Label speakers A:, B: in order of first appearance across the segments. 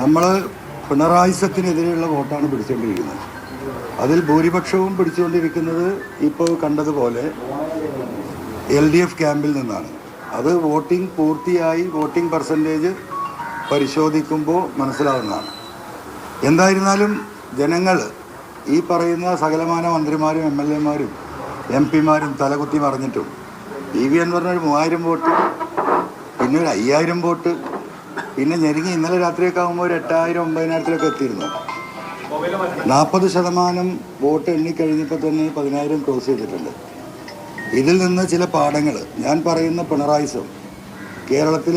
A: നമ്മൾ പിണറായി സത്തിനെതിരെയുള്ള വോട്ടാണ് പിടിച്ചുകൊണ്ടിരിക്കുന്നത് അതിൽ ഭൂരിപക്ഷവും പിടിച്ചുകൊണ്ടിരിക്കുന്നത് ഇപ്പോൾ കണ്ടതുപോലെ എൽ ഡി എഫ് ക്യാമ്പിൽ നിന്നാണ്. അത് വോട്ടിംഗ് പൂർത്തിയായി വോട്ടിംഗ് പെർസെന്റേജ് പരിശോധിക്കുമ്പോൾ മനസ്സിലാവുന്നതാണ്. എന്തായിരുന്നാലും ജനങ്ങൾ ഈ പറയുന്ന സകലമാന മന്ത്രിമാരും എം എൽ എമാരും എം പിമാരും തലകുത്തി മറിഞ്ഞിട്ടും. ഇ വി എന്ന് പറഞ്ഞൊരു മൂവായിരം വോട്ട് പിന്നെ ഒരു അയ്യായിരം വോട്ട് പിന്നെ ഞെരുങ്ങി ഇന്നലെ രാത്രിയൊക്കെ ആകുമ്പോൾ ഒരു എട്ടായിരം ഒമ്പതിനായിരത്തിലൊക്കെ എത്തിയിരുന്നു. നാൽപ്പത് ശതമാനം വോട്ട് എണ്ണിക്കഴിഞ്ഞപ്പോൾ തന്നെ പതിനായിരം ക്രോസ് ചെയ്തിട്ടുണ്ട്. ഇതിൽ നിന്ന് ചില പാഠങ്ങൾ ഞാൻ പറയുന്ന പിണറായിസം കേരളത്തിൽ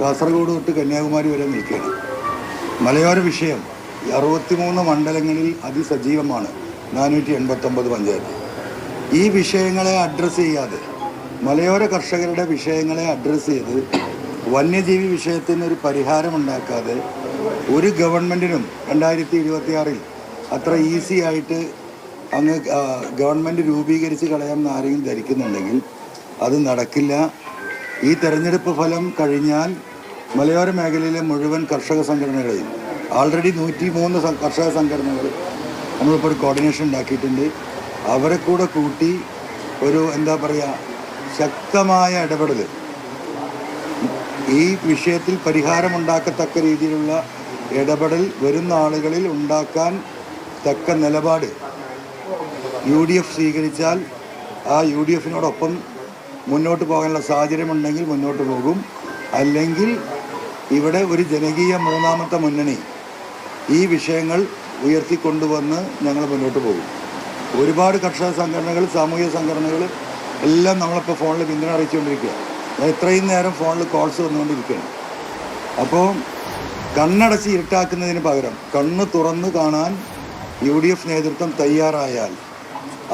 A: കാസർഗോഡ് തൊട്ട് കന്യാകുമാരി വരെ നിൽക്കുകയാണ്. മലയോര വിഷയം അറുപത്തിമൂന്ന് മണ്ഡലങ്ങളിൽ അതിസജീവമാണ് നാനൂറ്റി എൺപത്തൊമ്പത് പഞ്ചായത്ത്. ഈ വിഷയങ്ങളെ അഡ്രസ്സ് ചെയ്യാതെ മലയോര കർഷകരുടെ വിഷയങ്ങളെ അഡ്രസ്സ് ചെയ്ത് വന്യജീവി വിഷയത്തിന് ഒരു പരിഹാരമുണ്ടാക്കാതെ ഒരു ഗവൺമെന്റിനും രണ്ടായിരത്തി ഇരുപത്തിയാറിൽ അത്ര ഈസി ആയിട്ട് അങ്ങ് ഗവൺമെന്റ് രൂപീകരിച്ച് കളയാമെന്ന് ആരെയും ധരിക്കുന്നുണ്ടെങ്കിൽ അത് നടക്കില്ല. ഈ തെരഞ്ഞെടുപ്പ് ഫലം കഴിഞ്ഞാൽ മലയോര മേഖലയിലെ മുഴുവൻ കർഷക സംഘടനകളെയും ആൾറെഡി നൂറ്റി മൂന്ന് കർഷക സംഘടനകൾ നമ്മളിപ്പോൾ ഒരു കോർഡിനേഷൻ ഉണ്ടാക്കിയിട്ടുണ്ട്. അവരെ കൂടെ കൂട്ടി ഒരു എന്താ പറയുക ശക്തമായ ഇടപെടൽ ഈ വിഷയത്തിൽ പരിഹാരമുണ്ടാക്കത്തക്ക രീതിയിലുള്ള ഇടപെടൽ വരുന്ന ആളുകളിൽ ഉണ്ടാക്കാൻ തക്ക നിലപാട് യു ഡി എഫ് സ്വീകരിച്ചാൽ ആ യു ഡി എഫിനോടൊപ്പം മുന്നോട്ട് പോകാനുള്ള സാഹചര്യമുണ്ടെങ്കിൽ മുന്നോട്ട് പോകും. അല്ലെങ്കിൽ ഇവിടെ ഒരു ജനകീയ മൂന്നാമത്തെ മുന്നണി ഈ വിഷയങ്ങൾ ഉയർത്തിക്കൊണ്ടുവന്ന് ഞങ്ങൾ മുന്നോട്ട് പോകും. ഒരുപാട് കർഷക സംഘടനകൾ സാമൂഹിക സംഘടനകൾ എല്ലാം നമ്മളിപ്പോൾ ഫോണിൽ പിന്തുണ അറിയിച്ചുകൊണ്ടിരിക്കുക ഞാൻ ഇത്രയും നേരം ഫോണിൽ കോൾസ് വന്നുകൊണ്ടിരിക്കുകയാണ്. അപ്പോൾ കണ്ണടച്ച് ഇരുട്ടാക്കുന്നതിന് പകരം കണ്ണ് തുറന്ന് കാണാൻ യു ഡി എഫ് നേതൃത്വം തയ്യാറായാൽ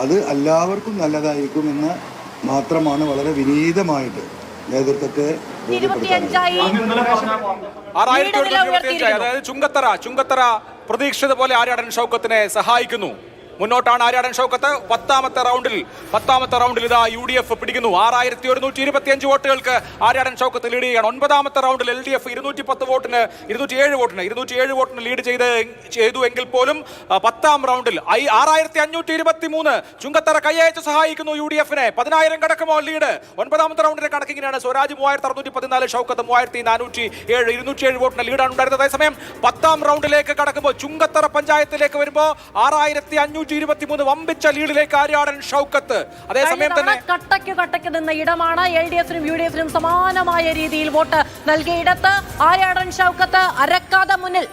A: അത് എല്ലാവർക്കും നല്ലതായിരിക്കുമെന്ന് മാത്രമാണ് വളരെ വിനീതമായിട്ട് നേതൃത്വത്തെ
B: ആറായിരത്തി അതായത് ചുങ്കത്തറ ചുങ്കത്തറ പ്രതീക്ഷിച്ചത് പോലെ ആര്യാടൻ ഷൗക്കത്തിനെ സഹായിക്കുന്നു. മുന്നോട്ടാണ് ആര്യാടൻ ഷൗക്കത്ത്. പത്താമത്തെ റൗണ്ടിൽ പത്താമത്തെ റൗണ്ടിൽ ഇതാ യു ഡി എഫ് പിടിക്കുന്നു. ആറായിരത്തി ഒരുന്നൂറ്റി ഇരുപത്തിയഞ്ച് വോട്ടുകൾക്ക് ആര്യാടൻ ഷൗക്കത്ത് ലീഡ് ചെയ്യുകയാണ്. ഒൻപതാമത്തെ റൗണ്ടിൽ എൽ ഡി എഫ് ഇരുന്നൂറ്റി പത്ത് വോട്ടിന് ഇരുന്നൂറ്റി ഏഴ് വോട്ടിന് ഇരുന്നൂറ്റി ഏഴ് വോട്ടിന് ലീഡ് ചെയ്ത് ചെയ്തു എങ്കിൽ പോലും പത്താം റൗണ്ടിൽ ഐ ആറായിരത്തി അഞ്ഞൂറ്റി ഇരുപത്തി മൂന്ന് ചുങ്കത്തറ കൈയച്ച് സഹായിക്കുന്നു യു ഡി എഫിനെ പതിനായിരം കടക്കുമോ ലീഡ് ഒൻപതാമത്തെ റൗണ്ടിന്റെ കണക്കിങ്ങനെയാണ് സ്വരാജ് മൂവായിരത്തി അറുന്നൂറ്റി പതിനാല് ഷൗക്കത്ത് മൂവായിരത്തി നാനൂറ്റി ഏഴ് ഇരുന്നൂറ്റി ഏഴ് വോട്ടിന് ലീഡാണ് ഉണ്ടായിരുന്നത്. അതേസമയം പത്താം റൗണ്ടിലേക്ക് കടക്കുമ്പോൾ ചുങ്കത്തറ പഞ്ചായത്തിലേക്ക് വരുമ്പോൾ ആറായിരത്തി അഞ്ഞൂറ്റി ഇരുപത്തി മൂന്ന് വമ്പിച്ച ലീഡിലേക്ക് ആര്യാടൻ ഷൗക്കത്ത്. അതേസമയം തന്നെ
C: കട്ടയ്ക്ക് കട്ടയ്ക്ക് നിന്ന ഇടമാണ് എൽ ഡി എഫിനും യു ഡി എഫിനും സമാനമായ രീതിയിൽ വോട്ട് നൽകിയ ഇടത്ത് ആര്യാടൻ ഷൗക്കത്ത് അരക്കാതെ മുന്നിൽ.